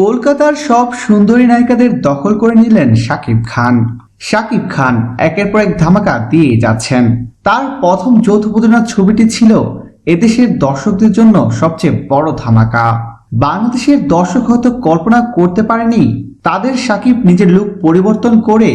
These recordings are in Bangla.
কলকাতার সব সুন্দরী নায়িকাদের দখল করে নিলেন শাকিব খান। শাকিব খান একের পর এক ধামাকা দিয়ে যাচ্ছেন। তার প্রথম যৌথ প্রযোজনা ছবিটি ছিল এদেশের দর্শকদের জন্য সবচেয়ে বড় ধামাকা। বাংলাদেশের দর্শক হয়তো কল্পনা করতে পারেনি তাদের শাকিব নিজের লুক পরিবর্তন করে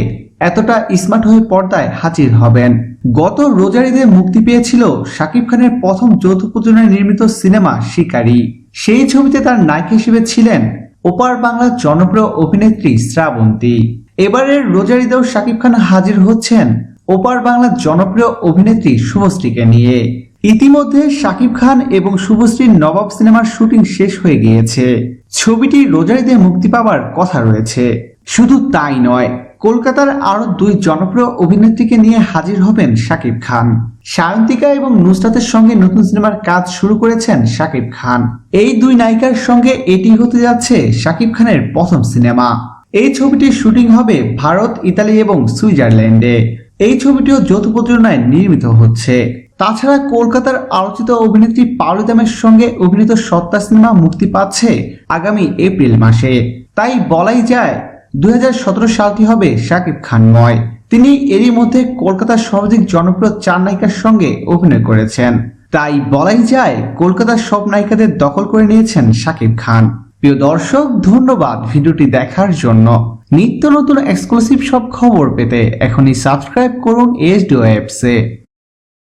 এতটা স্মার্ট হয়ে পর্দায় হাজির হবেন। গত রোজার ঈদে মুক্তি পেয়েছিল শাকিব খানের প্রথম যৌথ প্রযোজনায় নির্মিত সিনেমা শিকারী। সেই ছবিতে তার নায়ক হিসেবে ছিলেন ওপার বাংলার জনপ্রিয় অভিনেত্রী শ্রাবন্তী। এবারের রোজার ঈদেও শাকিব খান হাজির হচ্ছেন ওপার বাংলার জনপ্রিয় অভিনেত্রী শুভশ্রীকে নিয়ে। ইতিমধ্যে শাকিব খান এবং শুভশ্রীর নবাব সিনেমার শুটিং শেষ হয়ে গিয়েছে। ছবিটি রোজার ঈদে মুক্তি পাওয়ার কথা রয়েছে। শুধু তাই নয়, কলকাতার আরও দুই জনপ্রিয় অভিনেত্রীকে নিয়ে হাজির হবেন শাকিব খান। সায়ন্তিকা এবং নুসরাতের সঙ্গে নতুন সিনেমার কাজ শুরু করেছেন শাকিব খান। এই দুই নায়িকার সঙ্গে এটি হতে যাচ্ছে শাকিব খানের প্রথম সিনেমা। এই ছবিটির শুটিং হবে ভারত, ইতালি এবং সুইজারল্যান্ডে। এই ছবিটিও যৌথ প্রযোজনায় নির্মিত হচ্ছে। তাছাড়া কলকাতার আলোচিত অভিনেত্রী পাউলিদামের সঙ্গে অভিনীত সত্তা সিনেমা মুক্তি পাচ্ছে আগামী এপ্রিল মাসে। তাই বলাই যায় দুই সালটি হবে? শাকিব খানময় তিনি এরই মধ্যে কলকাতার সর্বাধিক জনপ্রিয় চার নায়িকার সঙ্গে অভিনয় করেছেন। তাই বলাই যায়, কলকাতার সব নায়িকাদের দখল করে নিয়েছেন শাকিব খান। প্রিয় দর্শক, ধন্যবাদ ভিডিওটি দেখার জন্য। নিত্য নতুন এক্সক্লুসিভ সব খবর পেতে এখনই সাবস্ক্রাইব করুন এইচ ডি